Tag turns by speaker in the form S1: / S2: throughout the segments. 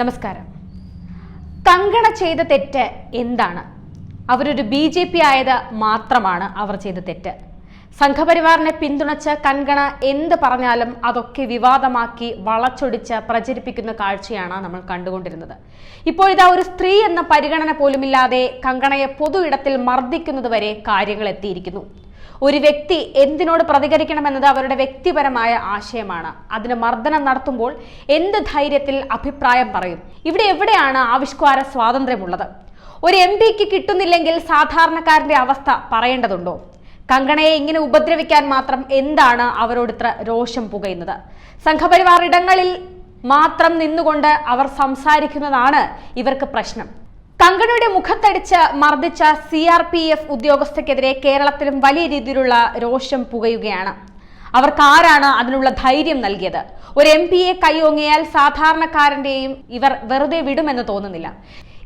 S1: നമസ്കാരം. കങ്കണ ചെയ്ത തെറ്റ് എന്താണ്? അവരൊരു ബി ജെ പി ആയത് മാത്രമാണ് അവർ ചെയ്ത തെറ്റ്. സംഘപരിവാറിനെ പിന്തുണച്ച് കങ്കണ എന്ത് പറഞ്ഞാലും അതൊക്കെ വിവാദമാക്കി വളച്ചൊടിച്ച് പ്രചരിപ്പിക്കുന്ന കാഴ്ചയാണ് നമ്മൾ കണ്ടുകൊണ്ടിരുന്നത്. ഇപ്പോൾ ഇതാ ഒരു സ്ത്രീ എന്ന പരിഗണന പോലുമില്ലാതെ കങ്കണയെ പൊതു ഇടത്തിൽ മർദ്ദിക്കുന്നത് വരെ കാര്യങ്ങൾ എത്തിയിരിക്കുന്നു. ഒരു വ്യക്തി എന്തിനോട് പ്രതികരിക്കണമെന്നത് അവരുടെ വ്യക്തിപരമായ ആശയമാണ്. അതിന് മർദ്ദനം നടത്തുമ്പോൾ എന്ത് ധൈര്യത്തിൽ അഭിപ്രായം പറയും? ഇവിടെ എവിടെയാണ് ആവിഷ്കാര സ്വാതന്ത്ര്യമുള്ളത്? ഒരു എം പിക്ക് കിട്ടുന്നില്ലെങ്കിൽ സാധാരണക്കാരന്റെ അവസ്ഥ പറയേണ്ടതുണ്ടോ? കങ്കണയെ ഇങ്ങനെ ഉപദ്രവിക്കാൻ മാത്രം എന്താണ് അവരോട് ഇത്ര രോഷം പുകയുന്നത്? സംഘപരിവാർ ഇടങ്ങളിൽ മാത്രം നിന്നുകൊണ്ട് അവർ സംസാരിക്കുന്നതാണ് ഇവർക്ക് പ്രശ്നം. കങ്കണയുടെ മുഖത്തടിച്ച് മർദ്ദിച്ച സി ആർ പി എഫ് ഉദ്യോഗസ്ഥക്കെതിരെ കേരളത്തിലും വലിയ രീതിയിലുള്ള രോഷം പുകയുകയാണ്. അവർക്ക് ആരാണ് അതിനുള്ള ധൈര്യം നൽകിയത്? ഒരു എം പിയെ കൈയോങ്ങിയാൽ സാധാരണക്കാരന്റെയും ഇവർ വെറുതെ വിടുമെന്ന് തോന്നുന്നില്ല.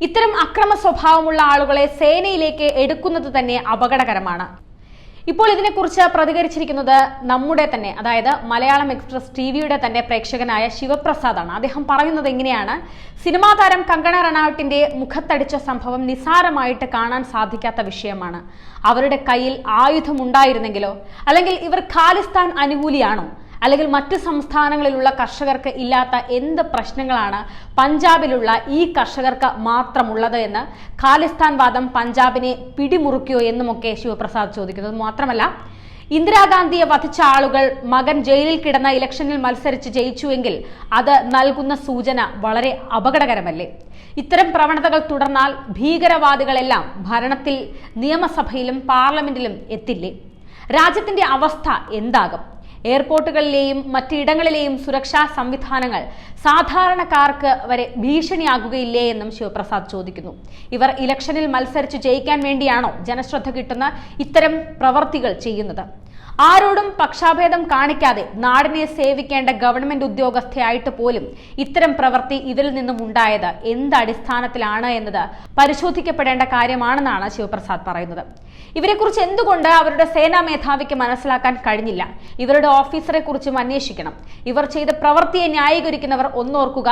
S1: ഇത്തരം അക്രമ സ്വഭാവമുള്ള ആളുകളെ സേനയിലേക്ക് എടുക്കുന്നത് തന്നെ അപകടകരമാണ്. ഇപ്പോൾ ഇതിനെക്കുറിച്ച് പ്രതികരിച്ചിരിക്കുന്നത് നമ്മുടെ തന്നെ അതായത് മലയാളം എക്സ്പ്രസ് ടി വിയുടെ തന്നെ പ്രേക്ഷകനായ ശിവപ്രസാദാണ്. അദ്ദേഹം പറയുന്നത് എങ്ങനെയാണ് സിനിമാ താരം കങ്കണ റണാവട്ടിന്റെ മുഖത്തടിച്ച സംഭവം നിസാരമായിട്ട് കാണാൻ സാധിക്കാത്ത വിഷയമാണ്. അവരുടെ കയ്യിൽ ആയുധമുണ്ടായിരുന്നെങ്കിലോ? അല്ലെങ്കിൽ ഇവർ ഖാലിസ്ഥാൻ അനുകൂലിയാണോ? അല്ലെങ്കിൽ മറ്റ് സംസ്ഥാനങ്ങളിലുള്ള കർഷകർക്ക് ഇല്ലാത്ത എന്ത് പ്രശ്നങ്ങളാണ് പഞ്ചാബിലുള്ള ഈ കർഷകർക്ക് മാത്രമുള്ളത് എന്ന് ഖാലിസ്ഥാൻ വാദം പഞ്ചാബിനെ പിടിമുറുക്കിയോ എന്നുമൊക്കെ ശിവപ്രസാദ് ചോദിക്കുന്നത് മാത്രമല്ല ഇന്ദിരാഗാന്ധിയെ വധിച്ച ആളുകൾ മകൻ ജയിലിൽ കിടന്ന ഇലക്ഷനിൽ മത്സരിച്ച് ജയിച്ചുവെങ്കിൽ അത് നൽകുന്ന സൂചന വളരെ അപകടകരമല്ലേ? ഇത്തരം പ്രവണതകൾ തുടർന്നാൽ ഭീകരവാദികളെല്ലാം ഭരണത്തിൽ നിയമസഭയിലും പാർലമെന്റിലും എത്തില്ലേ? രാജ്യത്തിന്റെ അവസ്ഥ എന്താകും? എയർപോർട്ടുകളിലെയും മറ്റിടങ്ങളിലെയും സുരക്ഷാ സംവിധാനങ്ങൾ സാധാരണക്കാർക്ക് വരെ ഭീഷണിയാകുകയില്ലേ എന്നും ശിവപ്രസാദ് ചോദിക്കുന്നു. ഇവർ ഇലക്ഷനിൽ മത്സരിച്ച് ജയിക്കാൻ വേണ്ടിയാണോ ജനശ്രദ്ധ കിട്ടുന്ന ഇത്തരം പ്രവർത്തികൾ ചെയ്യുന്നത്? ആരോടും പക്ഷാഭേദം കാണിക്കാതെ നാടിനെ സേവിക്കേണ്ട ഗവൺമെന്റ് ഉദ്യോഗസ്ഥയായിട്ട് പോലും ഇത്തരം പ്രവൃത്തി ഇതിൽ നിന്നും ഉണ്ടായത് എന്ത് അടിസ്ഥാനത്തിലാണ് എന്നത് പരിശോധിക്കപ്പെടേണ്ട കാര്യമാണെന്നാണ് ശിവപ്രസാദ് പറയുന്നത്. ഇവരെക്കുറിച്ച് എന്തുകൊണ്ട് അവരുടെ സേനാ മേധാവിക്ക് മനസ്സിലാക്കാൻ കഴിഞ്ഞില്ല? ഇവരുടെ ഓഫീസറെ കുറിച്ചും അന്വേഷിക്കണം. ഇവർ ചെയ്ത പ്രവൃത്തിയെ ന്യായീകരിക്കുന്നവർ ഒന്നോർക്കുക.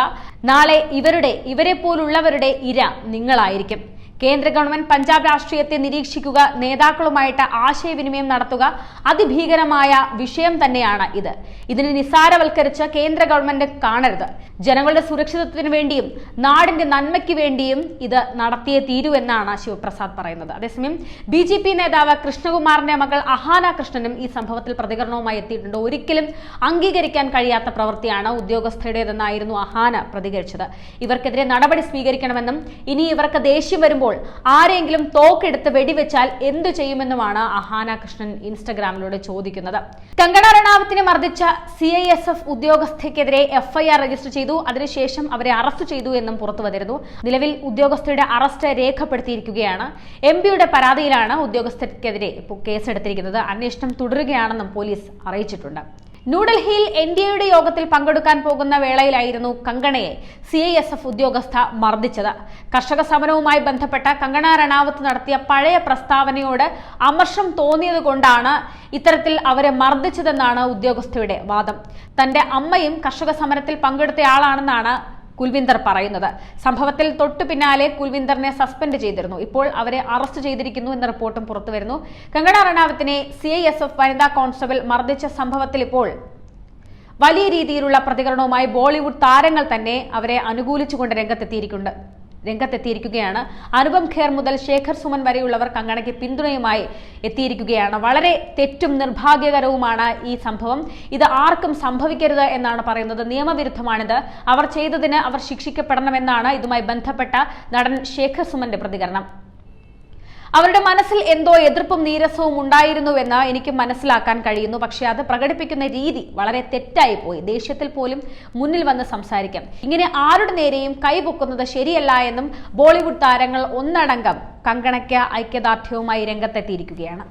S1: നാളെ ഇവരുടെ ഇവരെ പോലുള്ളവരുടെ ഇര നിങ്ങളായിരിക്കും. കേന്ദ്ര ഗവൺമെന്റ് പഞ്ചാബ് രാഷ്ട്രീയത്തെ നിരീക്ഷിക്കുക നേതാക്കളുമായിട്ട് ആശയവിനിമയം നടത്തുക അതിഭീകരമായ വിഷയം തന്നെയാണ് ഇത്. ഇതിനെ നിസ്സാരവൽക്കരിച്ച് കേന്ദ്ര ഗവൺമെന്റ് കാണരുത്. ജനങ്ങളുടെ സുരക്ഷിതത്വത്തിന് വേണ്ടിയും നാടിന്റെ നന്മയ്ക്ക് വേണ്ടിയും ഇത് നടത്തിയേ തീരൂ എന്നാണ് ശിവപ്രസാദ് പറയുന്നത്. അതേസമയം ബി ജെ പി നേതാവ് കൃഷ്ണകുമാറിന്റെ മകൾ അഹാന കൃഷ്ണനും ഈ സംഭവത്തിൽ പ്രതികരണവുമായി എത്തിയിട്ടുണ്ട്. ഒരിക്കലും അംഗീകരിക്കാൻ കഴിയാത്ത പ്രവൃത്തിയാണ് ഉദ്യോഗസ്ഥരുടേതെന്നായിരുന്നു അഹാന പ്രതികരിച്ചത്. ഇവർക്കെതിരെ നടപടി സ്വീകരിക്കണമെന്നും ഇനി ഇവർക്ക് ദേഷ്യം വരുമ്പോൾ ആരെങ്കിലും തോക്കെടുത്ത് വെടിവെച്ചാൽ എന്തു ചെയ്യുമെന്നുമാണ് അഹാന കൃഷ്ണൻ ഇൻസ്റ്റഗ്രാമിലൂടെ ചോദിക്കുന്നത്. കങ്കണ റണാവത്തിനെ മർദ്ദിച്ച സി ഐ എസ് എഫ് ഉദ്യോഗസ്ഥയ്ക്കെതിരെ എഫ്ഐആർ രജിസ്റ്റർ ചെയ്തു. അതിനുശേഷം അവരെ അറസ്റ്റ് ചെയ്തു എന്നും പുറത്തു വന്നിരുന്നു. നിലവിൽ ഉദ്യോഗസ്ഥയുടെ അറസ്റ്റ് രേഖപ്പെടുത്തിയിരിക്കുകയാണ്. എം പിയുടെ പരാതിയിലാണ് ഉദ്യോഗസ്ഥർക്കെതിരെ കേസെടുത്തിരിക്കുന്നത്. അന്വേഷണം തുടരുകയാണെന്നും പോലീസ് അറിയിച്ചിട്ടുണ്ട്. ന്യൂഡൽഹിയിൽ എൻ ഡി എയുടെ യോഗത്തിൽ പങ്കെടുക്കാൻ പോകുന്ന വേളയിലായിരുന്നു കങ്കണയെ സി ഐ എസ് എഫ് ഉദ്യോഗസ്ഥ മർദ്ദിച്ചത്. കർഷക സമരവുമായി ബന്ധപ്പെട്ട കങ്കണ റണാവത്ത് നടത്തിയ പഴയ പ്രസ്താവനയോട് അമർഷം തോന്നിയതുകൊണ്ടാണ് ഇത്തരത്തിൽ അവരെ മർദ്ദിച്ചതെന്നാണ് ഉദ്യോഗസ്ഥയുടെ വാദം. തന്റെ അമ്മയും കർഷക സമരത്തിൽ പങ്കെടുത്തയാളാണെന്നാണ് കുൽവിന്ദർ പറയുന്നത്. സംഭവത്തിൽ തൊട്ടു പിന്നാലെ കുൽവിന്ദറിനെ സസ്പെൻഡ് ചെയ്തിരുന്നു. ഇപ്പോൾ അവരെ അറസ്റ്റ് ചെയ്തിരിക്കുന്നു എന്ന റിപ്പോർട്ടും പുറത്തുവരുന്നു കങ്കണ റണാവത്തിനെ സി ഐ എസ് എഫ് വനിതാ കോൺസ്റ്റബിൾ മർദ്ദിച്ച സംഭവത്തിൽ ഇപ്പോൾ വലിയ രീതിയിലുള്ള പ്രതികരണവുമായി ബോളിവുഡ് താരങ്ങൾ തന്നെ അവരെ അനുകൂലിച്ചുകൊണ്ട് രംഗത്തെത്തിയിരിക്കുന്നുണ്ട്. രംഗത്തെത്തിയിരിക്കുകയാണ്. അനുപം ഖേർ മുതൽ ശേഖർ സുമൻ വരെയുള്ളവർ കങ്കണയ്ക്ക് പിന്തുണയുമായി എത്തിയിരിക്കുകയാണ്. വളരെ തെറ്റും നിർഭാഗ്യകരവുമാണ് ഈ സംഭവം. ഇത് ആർക്കും സംഭവിക്കരുത് എന്നാണ് പറയുന്നത്. നിയമവിരുദ്ധമാണിത്. അവർ ചെയ്തതിന് അവർ ശിക്ഷിക്കപ്പെടണമെന്നാണ് ഇതുമായി ബന്ധപ്പെട്ട നടൻ ശേഖർ സുമന്റെ പ്രതികരണം. അവരുടെ മനസ്സിൽ എന്തോ എതിർപ്പും നീരസവും ഉണ്ടായിരുന്നുവെന്ന് എനിക്ക് മനസ്സിലാക്കാൻ കഴിയുന്നു. പക്ഷെ അത് പ്രകടിപ്പിക്കുന്ന രീതി വളരെ തെറ്റായി പോയി. ദേഷ്യത്തിൽ പോലും മുന്നിൽ വന്ന് സംസാരിക്കാം. ഇങ്ങനെ ആരുടെ നേരെയും കൈപൊക്കുന്നത് ശരിയല്ല എന്നും ബോളിവുഡ് താരങ്ങൾ ഒന്നടങ്കം കങ്കണയ്ക്ക് ഐക്യദാർഢ്യവുമായി രംഗത്തെത്തിയിരിക്കുകയാണ്.